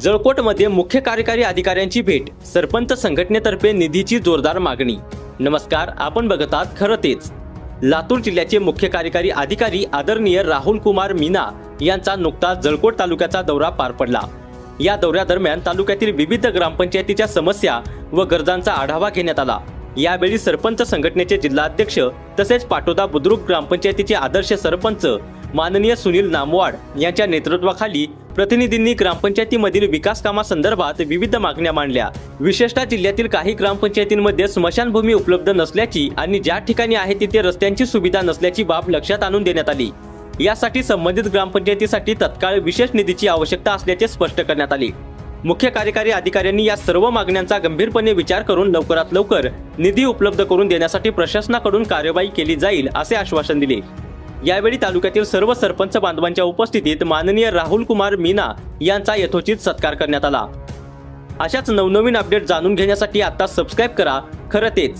जळकोटमध्ये मुख्य कार्यकारी अधिकाऱ्यांची भेट सरपंच संघटनेतर्फे निधीची जोरदार मागणी. नमस्कार आपण बघत आहात खरं तेच. लातूर जिल्ह्याचे मुख्य कार्यकारी अधिकारी आदरणीय राहुल कुमार मीना यांचा नुकताच जळकोट तालुक्याचा दौरा पार पडला. या दौऱ्यादरम्यान तालुक्यातील विविध ग्रामपंचायतीच्या समस्या व गरजांचा आढावा घेण्यात आला. यावेळी सरपंच संघटनेचे जिल्हाध्यक्ष तसेच पाटोदा बुद्रुक ग्रामपंचायतीचे आदर्श सरपंच माननीय सुनील नामवाड यांच्या नेतृत्वाखाली प्रतिनिधींनी ग्रामपंचायतीमधील विकास कामासंदर्भात विविध मागण्या मांडल्या. विशेषतः जिल्ह्यातील काही ग्रामपंचायतींमध्ये स्मशानभूमी उपलब्ध नसल्याची आणि ज्या ठिकाणी आहे तिथे रस्त्यांची सुविधा नसल्याची बाब लक्षात आणून देण्यात आली. यासाठी संबंधित ग्रामपंचायतीसाठी तत्काळ विशेष निधीची आवश्यकता असल्याचे स्पष्ट करण्यात आले. मुख्य कार्यकारी अधिकाऱ्यांनी या सर्व मागण्यांचा गंभीरपणे विचार करून लवकरात लवकर निधी उपलब्ध करून देण्यासाठी प्रशासनाकडून कार्यवाही केली जाईल असे आश्वासन दिले. यावेळी तालुक्यातील सर्व सरपंच बांधवांच्या उपस्थितीत माननीय राहुल कुमार मीना यांचा यथोचित सत्कार करण्यात आला. अशाच नवनवीन अपडेट जाणून घेण्यासाठी आता सबस्क्राईब करा खरं तेच.